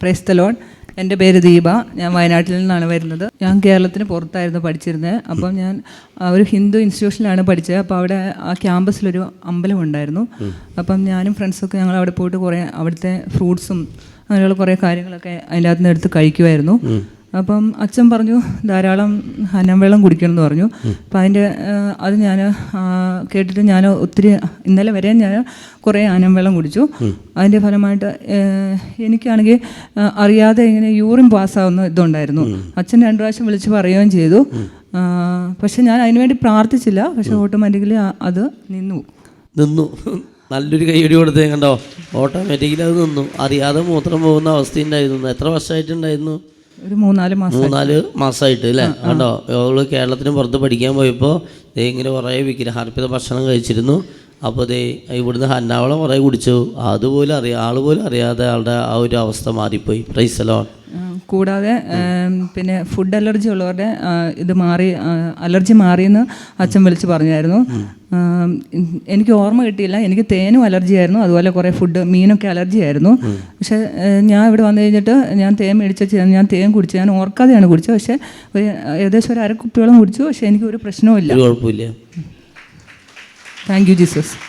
പ്രൈസ്തലോൺ എന്റെ പേര് ദീപ. ഞാൻ വയനാട്ടിൽ നിന്നാണ് വരുന്നത്. ഞാൻ കേരളത്തിന് പുറത്തായിരുന്നു പഠിച്ചിരുന്നത്. അപ്പം ഞാൻ ഒരു ഹിന്ദു ഇൻസ്റ്റിറ്റ്യൂഷനിലാണ് പഠിച്ചത്. അപ്പോൾ അവിടെ ആ ക്യാമ്പസിലൊരു അമ്പലം ഉണ്ടായിരുന്നു. അപ്പം ഞാനും ഫ്രണ്ട്സൊക്കെ ഞങ്ങൾ അവിടെ പോയിട്ട് കുറേ അവിടുത്തെ ഫ്രൂട്ട്സും അങ്ങനെയുള്ള കുറേ കാര്യങ്ങളൊക്കെ അതിന്റെ അകത്ത് നിന്ന് എടുത്ത് കഴിക്കുമായിരുന്നു അപ്പം അച്ഛൻ പറഞ്ഞു ധാരാളം ഹനം വെള്ളം കുടിക്കണം എന്ന് പറഞ്ഞു അപ്പം അതിന്റെ അത് ഞാൻ കേട്ടിട്ട് ഞാൻ ഒത്തിരി ഇന്നലെ വരെ ഞാൻ കുറേ ആനം വെള്ളം കുടിച്ചു അതിന്റെ ഫലമായിട്ട് എനിക്കാണെങ്കിൽ അറിയാതെ ഇങ്ങനെ യൂറിൻ പാസ്സാവുന്ന ഇതുണ്ടായിരുന്നു. അച്ഛൻ രണ്ടു പ്രാവശ്യം വിളിച്ച് പറയുകയും ചെയ്തു. പക്ഷെ ഞാൻ അതിനുവേണ്ടി പ്രാർത്ഥിച്ചില്ല. പക്ഷെ ഓട്ടോമാറ്റിക്കലി അത് നിന്നു. നിന്നു. നല്ലൊരു കൈയടി കൊടുത്തേ കണ്ടോ? ഓട്ടോമാറ്റിക്കലി അത് നിന്നു. അറിയാതെ മൂത്രം പോകുന്ന അവസ്ഥ ഉണ്ടായിരുന്നു. എത്ര വർഷമായിട്ടുണ്ടായിരുന്നു? ഒരു മൂന്നാൽ മാസം മൂന്നാൽ മാസമായിട്ട് അല്ലേ? കണ്ടോ? അവൾ കേരളത്തിന് പുറത്ത് പഠിക്കാൻ പോയപ്പോൾ ദേ ഇങ്ങനെ കുറേ വിഗ്രഹാർപ്പിത ഭക്ഷണം കഴിച്ചിരുന്നു. അപ്പോൾ ദേ ഇവിടുന്ന് ഹന്നാവളം കുറേ കുടിച്ചു. അതുപോലും അറിയാം ആൾ പോലും അറിയാതെ ആളുടെ ആ ഒരു അവസ്ഥ മാറിപ്പോയി. പ്രൈസലോ ആ, കൂടാതെ പിന്നെ ഫുഡ് അലർജി ഉള്ളവരുടെ ഇത് മാറി അലർജി മാറിയെന്ന് അച്ഛൻ വിളിച്ച് പറഞ്ഞായിരുന്നു. എനിക്ക് ഓർമ്മ കിട്ടിയില്ല. എനിക്ക് തേനും അലർജി ആയിരുന്നു. അതുപോലെ കുറേ ഫുഡ് മീനൊക്കെ അലർജി ആയിരുന്നു. പക്ഷേ ഞാൻ ഇവിടെ വന്നു കഴിഞ്ഞിട്ട് ഞാൻ തേൻ മേടിച്ച ഞാൻ തേൻ കുടിച്ചു. ഞാൻ ഓർക്കാതെയാണ് കുടിച്ചത്. പക്ഷേ ഒരു ഏകദേശം ഒരു അര കുപ്പിയോളം കുടിച്ചു. പക്ഷേ എനിക്ക് ഒരു പ്രശ്നവും ഇല്ല താങ്ക് യു ജീസസ്